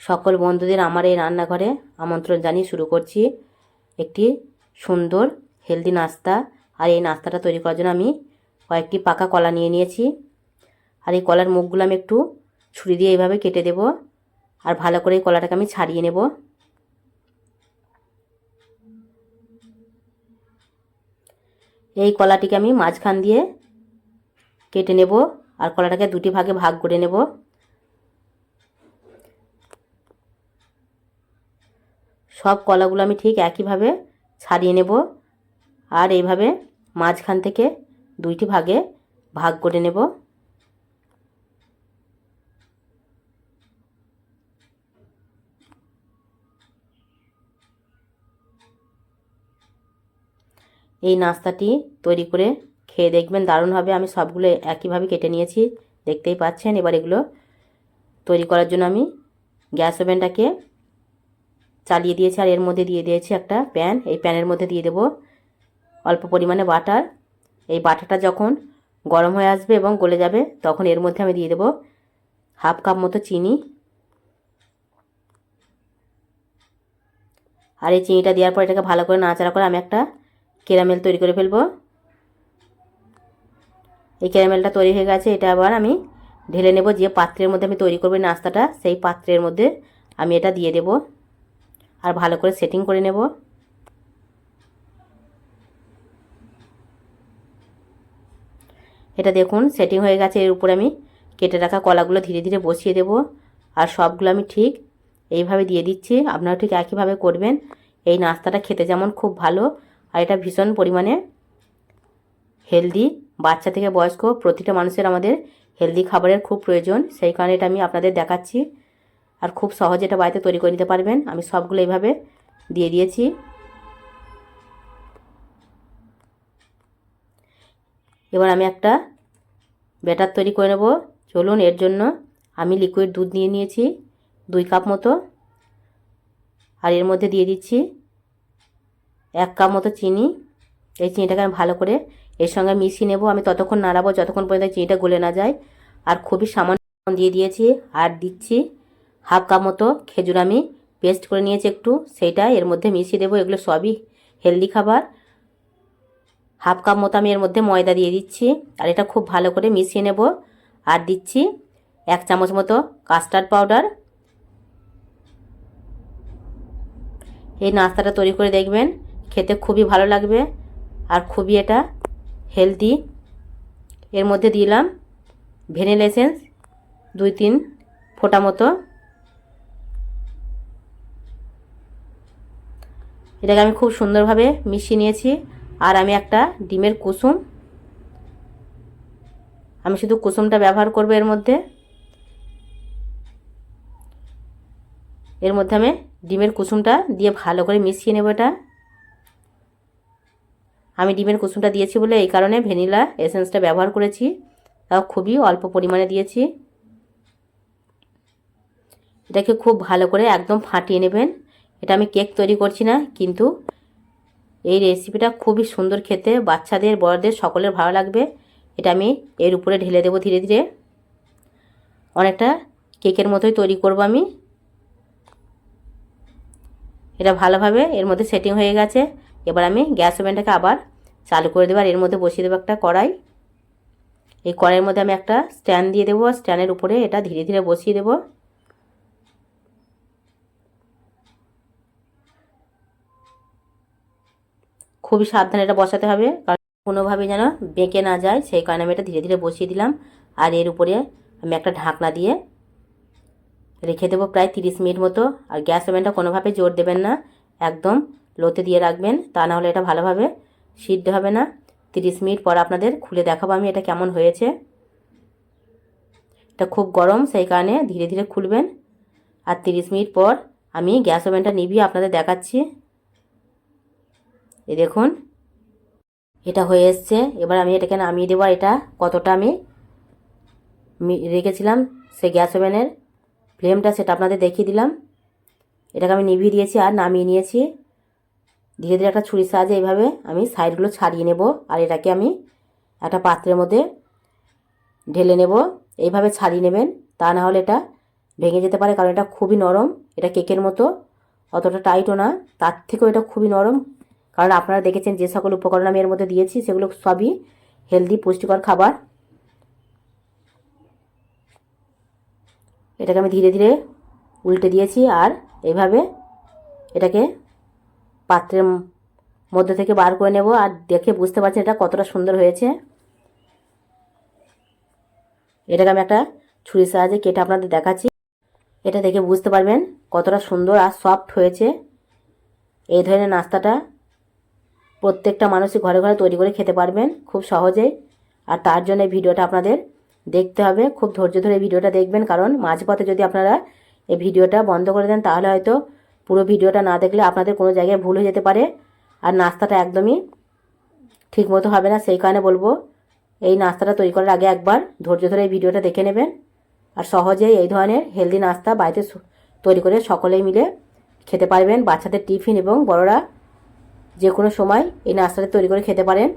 সকল বন্ধুদের আমার এই রান্নাঘরে আমন্ত্রণ জানিয়ে শুরু করছি। একটি সুন্দর হেলদি নাস্তা। আর এই নাস্তাটা তৈরি করার জন্য আমি কয়েকটি পাকা কলা নিয়ে নিয়েছি। আর এই কলার মুখগুলো আমি একটু ছুরি দিয়ে এইভাবে কেটে দেব। আর ভালো করে এই কলাটাকে আমি ছাড়িয়ে নেব। এই কলাটিকে আমি মাঝখান দিয়ে কেটে নেব। আর কলাটাকে দুটি ভাগে ভাগ করে নেব। সব কলাগুলো আমি ঠিক একইভাবে ছাড়িয়ে নেব আর এইভাবে মাঝখান থেকে দুইটি ভাগে ভাগ করে নেব। এই নাস্তাটি তৈরি করে খেয়ে দেখবেন দারুণভাবে আমি সবগুলো একইভাবে কেটে নিয়েছি, দেখতেই পাচ্ছেন। এবার এগুলো তৈরি করার জন্য আমি গ্যাস ওভেনটাকে চালিয়ে দিয়েছি আর এর মধ্যে দিয়ে দিয়েছি একটা প্যান। এই প্যানের মধ্যে দিয়ে দেব অল্প পরিমাণে বাটার। এই বাটারটা যখন গরম হয়ে আসবে এবং গলে যাবে, তখন এর মধ্যে আমি দিয়ে দেব হাফ কাপ মতো চিনি। আর এই চিনিটা দেওয়ার পর এটাকে ভালো করে নাড়াচাড়া করে আমি একটা ক্যারামেল তৈরি করে ফেলব। এই ক্যারামেলটা তৈরি হয়ে গেছে, এটা আবার আমি ঢেলে নেব। যে পাত্রের মধ্যে আমি তৈরি করব নাস্তাটা, সেই পাত্রের মধ্যে আমি এটা দিয়ে দেব। আর ভালো করে সেটিং করে নেব। এটা দেখুন সেটিং হয়ে গেছে, এর উপরে আমি কেটে রাখা কলাগুলো ধীরে ধীরে বসিয়ে দেব। আর সবগুলো আমি ঠিক এইভাবে দিয়ে দিচ্ছি, আপনারা ঠিক একইভাবে করবেন। এই নাস্তাটা খেতে যেমন খুব ভালো, আর এটা ভীষণ পরিমাণে হেলদি বাচ্চা থেকে বয়স্ক, প্রতিটা মানুষের আমাদের হেলদি খাবারের খুব প্রয়োজন, সেই কারণে এটা আমি আপনাদের দেখাচ্ছি। আর খুব সহজে এটা বাড়িতে তৈরি করে নিতে পারবেন। আমি সবগুলো এইভাবে দিয়ে দিয়েছি। এবার আমি একটা ব্যাটার তৈরি করে নেব। চলুন, এর জন্য আমি লিকুইড দুধ নিয়ে নিয়েছি, দুই কাপ মতো। আর এর মধ্যে দিয়ে দিচ্ছি এক কাপ মতো চিনি। এই চিনিটাকে আমি ভালো করে এর সঙ্গে মিশিয়ে নেব। আমি ততক্ষণ নাড়াবো, যতক্ষণ পর্যন্ত চিনিটা গলে না যায়। আর খুবই সামান্য দিয়ে দিয়েছি, আর দিচ্ছি হাফ কাপ মতো খেজুর আমি পেস্ট করে নিয়েছি একটু। সেইটা এর মধ্যে মিশিয়ে দেবো, এগুলো সবই হেলদি খাবার। হাফ কাপ মতো আমি এর মধ্যে ময়দা দিয়ে দিচ্ছি, আর এটা খুব ভালো করে মিশিয়ে নেব। আর দিচ্ছি এক চামচ মতো কাস্টার্ড পাউডার এই নাস্তাটা তৈরি করে দেখবেন, খেতে খুবই ভালো লাগবে আর খুবই এটা হেলদি এর মধ্যে দিলাম ভেনিল এসেন্স, দুই তিন ফোঁটা মতো এটাকে আমি খুব সুন্দরভাবে মিশিয়ে নিয়েছি। আর আমি একটা ডিমের কুসুম। আমি শুধু কুসুমটা ব্যবহার করব এর মধ্যে। এর মধ্যে আমি ডিমের কুসুমটা দিয়ে ভালো করে মিশিয়ে নেব এটা। আমি ডিমের কুসুমটা দিয়েছি বলে এই কারণে ভ্যানিলা এসেন্সটা ব্যবহার করেছি। তাও খুবই অল্প পরিমাণে দিয়েছি। এটাকে খুব ভালো করে একদম ফাটিয়ে নেবেন। এটা আমি কেক তৈরি করছি না, কিন্তু এই রেসিপিটা খুবই সুন্দর খেতে, বাচ্চাদের, বড়দের, সকলের ভালো লাগবে। এটা আমি এর উপরে ঢেলে দেবো ধীরে ধীরে। অনেকটা কেকের মতোই তৈরি করব আমি। এটা ভালোভাবে এর মধ্যে সেটিং হয়ে গেছে। এবার আমি গ্যাস ওভেনটাকে আবার চালু করে দেবো, আর এর মধ্যে বসিয়ে দেবো একটা কড়াই। এই কড়াইয়ের মধ্যে আমি একটা স্ট্যান্ড দিয়ে দেবো স্ট্যান্ডের উপরে এটা ধীরে ধীরে বসিয়ে দেবো। খুবই সাবধানে এটা বসাতে হবে, কারণ কোনোভাবে যেন বেঁকে না যায়। সেই কারণে আমি এটা ধীরে ধীরে বসিয়ে দিলাম। আর এর উপরে আমি একটা ঢাকনা দিয়ে রেখে দেবো প্রায় তিরিশ মিনিট মতো। আর গ্যাস ওভেনটা কোনোভাবে জোর দেবেন না, একদম লোতে দিয়ে রাখবেন, তা না হলে এটা ভালোভাবে সিদ্ধ হবে না। তিরিশ মিনিট পর আপনাদের খুলে দেখাবো আমি এটা কেমন হয়েছে। এটা খুব গরম, সেই কারণে ধীরে ধীরে খুলবেন। আর তিরিশ মিনিট পর আমি গ্যাস ওভেনটা নিভিয়ে আপনাদের দেখাচ্ছি। এই দেখুন, এটা হয়ে এসছে। এবার আমি এটাকে নামিয়ে দেবো এটা কতটা আমি রেখেছিলাম সে গ্যাস ওভেনের ফ্লেমটা সেটা আপনাদের দেখিয়ে দিলাম। এটাকে আমি নিভিয়ে দিয়েছি আর নামিয়ে নিয়েছি। ধীরে ধীরে একটা ছুরির সাহায্যে এইভাবে আমি সাইডগুলো ছাড়িয়ে নেব, আর এটাকে আমি একটা পাত্রের মধ্যে ঢেলে নেব। এইভাবে ছাড়িয়ে নেবেন, তা না হলে এটা ভেঙে যেতে পারে, কারণ এটা খুবই নরম। এটা কেকের মতো, অতটা টাইটও না, তার থেকেও এটা খুবই নরম। কারণ আপনারা দেখেছেন যে সকল উপকরণ আমি এর মধ্যে দিয়েছি, সেগুলো সবই হেলদি পুষ্টিকর খাবার। এটাকে আমি ধীরে ধীরে উল্টে দিয়েছি আর এইভাবে এটাকে পাত্রের মধ্যে থেকে বার করে নেব আর দেখে বুঝতে পারছেন এটা কতটা সুন্দর হয়েছে। এটাকে আমি একটা ছুরির সাহায্যে কেটে আপনাদের দেখাচ্ছি। এটা দেখে বুঝতে পারবেন কতটা সুন্দর আর সফট হয়েছে। এই ধরনের নাস্তাটা প্রত্যেকটা মানুষই ঘরে ঘরে তৈরি করে খেতে পারবেন খুব সহজেই। আর তার জন্য ভিডিওটা আপনাদের দেখতে হবে। খুব ধৈর্য ধরে ভিডিওটা দেখবেন, কারণ মাঝপথে যদি আপনারা এই ভিডিওটা বন্ধ করে দেন, তাহলে হয়তো পুরো ভিডিওটা না দেখলে আপনাদের কোনো জায়গায় ভুল হয়ে যেতে পারে। আর নাস্তাটা একদমই ঠিক মতো হবে না, সেই কারণে বলব এই নাস্তাটা তৈরি করার আগে একবার ধৈর্য ধরে এই ভিডিওটা দেখে নেবেন। আর সহজেই এই ধরনের হেলদি নাস্তা বাড়িতে তৈরি করে সকলেই মিলে খেতে পারবেন। বাচ্চাদের টিফিন এবং বড়রা যে কোনো সময় এই নাস্তাটা তৈরি করে খেতে পারেন।